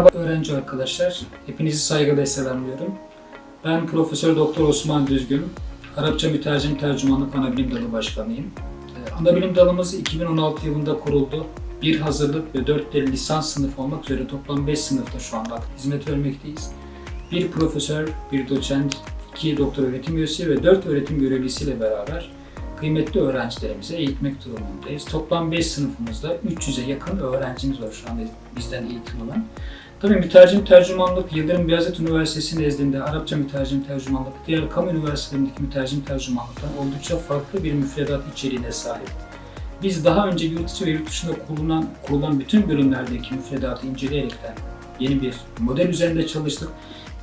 öğrenci arkadaşlar, hepinizi saygıyla selamlıyorum. Ben Profesör Doktor Osman Düzgün, Arapça Mütercim Tercümanlık Anabilim Dalı Başkanıyım. Ee, Anabilim dalımız 2016 yılında kuruldu. Bir hazırlık ve 4 de lisans sınıfı olmak üzere toplam 5 sınıfta şu anda hizmet vermekteyiz. Bir profesör, bir doçent, iki doktor öğretim üyesi ve 4 öğretim görevlisiyle beraber kıymetli öğrencilerimize eğitmek durumundayız. Toplam 5 sınıfımızda 300'e yakın öğrencimiz var şu anda bizden eğitim alan. Tabii mütercim tercümanlık Yıldırım Beyazıt Üniversitesi nezdinde Arapça mütercim tercümanlık diğer kamu üniversitelerindeki mütercim tercümanlıktan oldukça farklı bir müfredat içeriğine sahip. Biz daha önce yurt içi ve yurt dışında kurulan, kurulan bütün bölümlerdeki müfredatı inceleyerekten yeni bir model üzerinde çalıştık.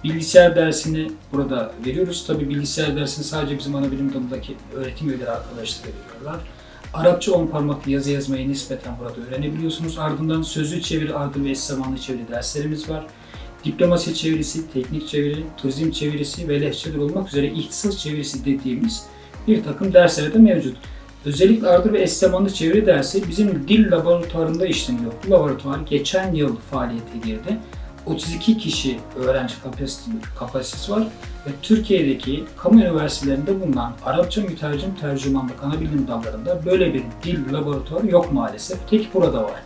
Bilgisayar dersini burada veriyoruz. Tabi bilgisayar dersini sadece bizim ana bilim dalındaki öğretim üyeleri arkadaşlar veriyorlar. Arapça 10 parmaklı yazı yazmayı nispeten burada öğrenebiliyorsunuz. Ardından sözlü çeviri, ardı ve eş zamanlı çeviri derslerimiz var. Diplomasi çevirisi, teknik çeviri, turizm çevirisi ve lehçeler olmak üzere ihtisas çevirisi dediğimiz bir takım dersler de mevcut. Özellikle ardı ve eş zamanlı çeviri dersi bizim dil laboratuvarında işleniyor. Bu laboratuvar geçen yıl faaliyete girdi. 32 kişi öğrenci kapasitesi, var ve Türkiye'deki kamu üniversitelerinde bulunan Arapça mütercim tercümanlık ana bilim dallarında böyle bir dil laboratuvarı yok maalesef. Tek burada var.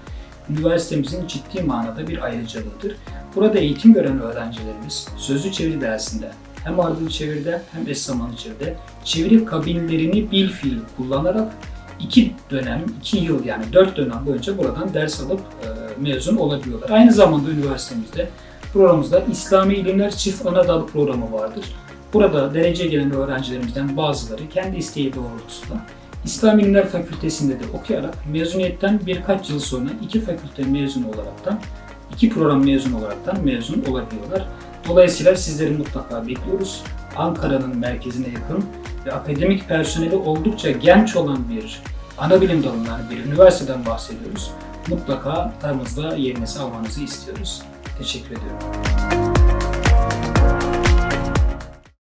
Üniversitemizin ciddi manada bir ayrıcalığıdır. Burada eğitim gören öğrencilerimiz sözlü çeviri dersinde hem ardıl çeviride hem eş zamanlı çeviride çeviri kabinlerini bil fiil kullanarak iki dönem, iki yıl yani dört dönem boyunca buradan ders alıp e, mezun olabiliyorlar. Aynı zamanda üniversitemizde programımızda İslami İlimler Çift Ana Dal programı vardır. Burada derece gelen öğrencilerimizden bazıları kendi isteği doğrultusunda İslam İlimler Fakültesinde de okuyarak mezuniyetten birkaç yıl sonra iki fakülte mezunu olaraktan, iki program mezun olaraktan mezun olabiliyorlar. Dolayısıyla sizleri mutlaka bekliyoruz. Ankara'nın merkezine yakın ve akademik personeli oldukça genç olan bir ana bilim dalından bir üniversiteden bahsediyoruz. Mutlaka aramızda yerinizi almanızı istiyoruz. Teşekkür ediyorum.